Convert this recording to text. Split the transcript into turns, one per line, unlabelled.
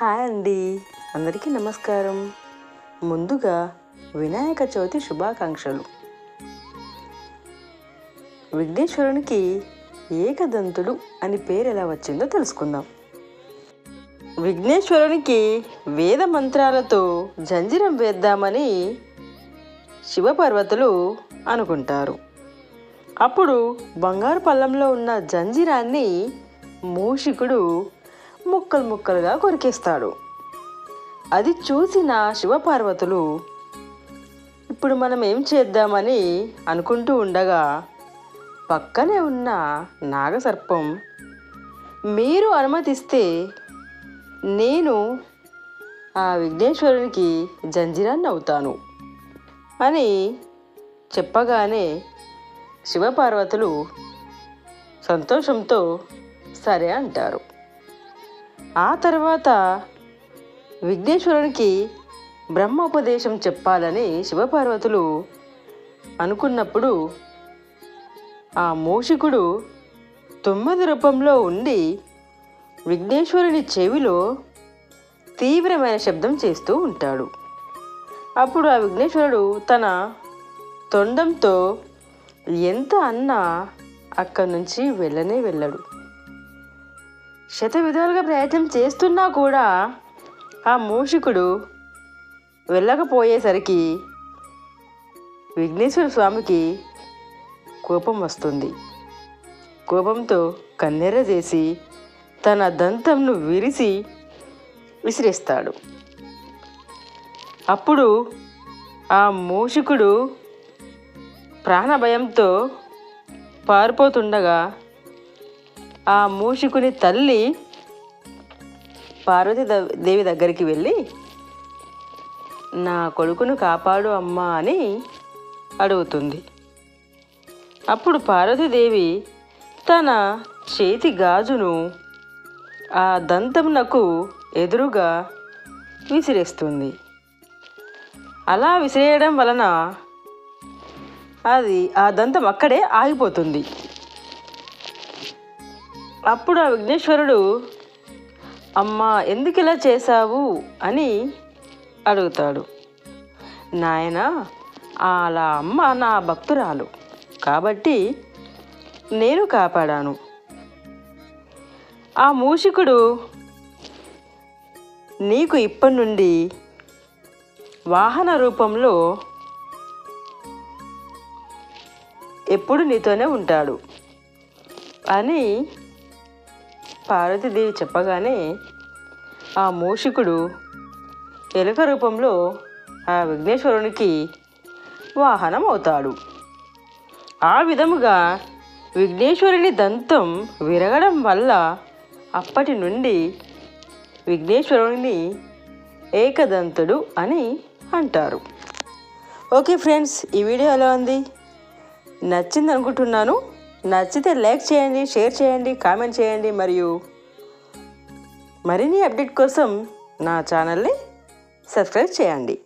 Hi అండి. అందరికీ నమస్కారం. ముందుగా వినాయక చవితి శుభాకాంక్షలు. విఘ్నేశ్వరునికి ఏకదంతుడు అని పేరు ఎలా వచ్చిందో తెలుసుకుందాం. విఘ్నేశ్వరునికి వేద మంత్రాలతో జంజిరం వేద్దామని శివపార్వతులు అనుకుంటారు. అప్పుడు బంగారు పళ్ళంలో ఉన్న జంజిరాన్ని మూషికుడు ముక్కలు ముక్కలుగా కొరికేస్తాడు. అది చూసిన శివపార్వతులు ఇప్పుడు మనం ఏం చేద్దామని అనుకుంటూ ఉండగా పక్కనే ఉన్న నాగసర్పం మీరు అనుమతిస్తే నేను ఆ విఘ్నేశ్వరునికి జంజిరాన్ని అవుతాను అని చెప్పగానే శివపార్వతులు సంతోషంతో సరే అంటారు. ఆ తర్వాత విఘ్నేశ్వరునికి బ్రహ్మోపదేశం చెప్పాలని శివపార్వతులు అనుకున్నప్పుడు ఆ మూషికుడు తొమ్మిది రూపంలో ఉండి విఘ్నేశ్వరుని చెవిలో తీవ్రమైన శబ్దం చేస్తూ ఉంటాడు. అప్పుడు ఆ విఘ్నేశ్వరుడు తన తొండంతో ఎంత అన్నా అక్కడి నుంచి వెళ్ళనే వెళ్ళడు. శత విధాలుగా ప్రయత్నం చేస్తున్నా కూడా ఆ మూషికుడు వెళ్ళకపోయేసరికి విఘ్నేశ్వర స్వామికి కోపం వస్తుంది. కోపంతో కన్నెర చేసి తన దంతంను విరిసి విసిరేస్తాడు. అప్పుడు ఆ మూషికుడు ప్రాణభయంతో పారిపోతుండగా ఆ మూషికుని తల్లి పార్వతీ దేవి దగ్గరికి వెళ్ళి నా కొడుకును కాపాడు అమ్మా అని అడుగుతుంది. అప్పుడు పార్వతీదేవి తన చేతి గాజును ఆ దంతమునకు ఎదురుగా విసిరేస్తుంది. అలా విసిరేయడం వలన అది ఆ దంతం అక్కడే ఆగిపోతుంది. అప్పుడు ఆ విఘ్నేశ్వరుడు అమ్మా ఎందుకు ఇలా చేశావు? అని అడుగుతాడు. నాయన అలా అమ్మ నా భక్తురాలు కాబట్టి నేను కాపాడాను. ఆ మూషికుడు నీకు ఇప్పటి నుండి వాహన రూపంలో ఎప్పుడు నీతోనే ఉంటాడు అని పార్వతీదేవి చెప్పగానే ఆ మూషికుడు ఎలుక రూపంలో ఆ విఘ్నేశ్వరునికి వాహనం అవుతాడు ఆ విధముగా విఘ్నేశ్వరుని దంతం విరగడం వల్ల అప్పటి నుండి విఘ్నేశ్వరుని ఏకదంతుడు అని అంటారు. ఓకే ఫ్రెండ్స్ ఈ వీడియో ఎలా ఉంది? నచ్చింది అనుకుంటున్నాను నచ్చితే లైక్ చేయండి షేర్ చేయండి కామెంట్ చేయండి మరియు మరిన్ని అప్డేట్ కోసం నా ఛానల్ని సబ్స్క్రైబ్ చేయండి.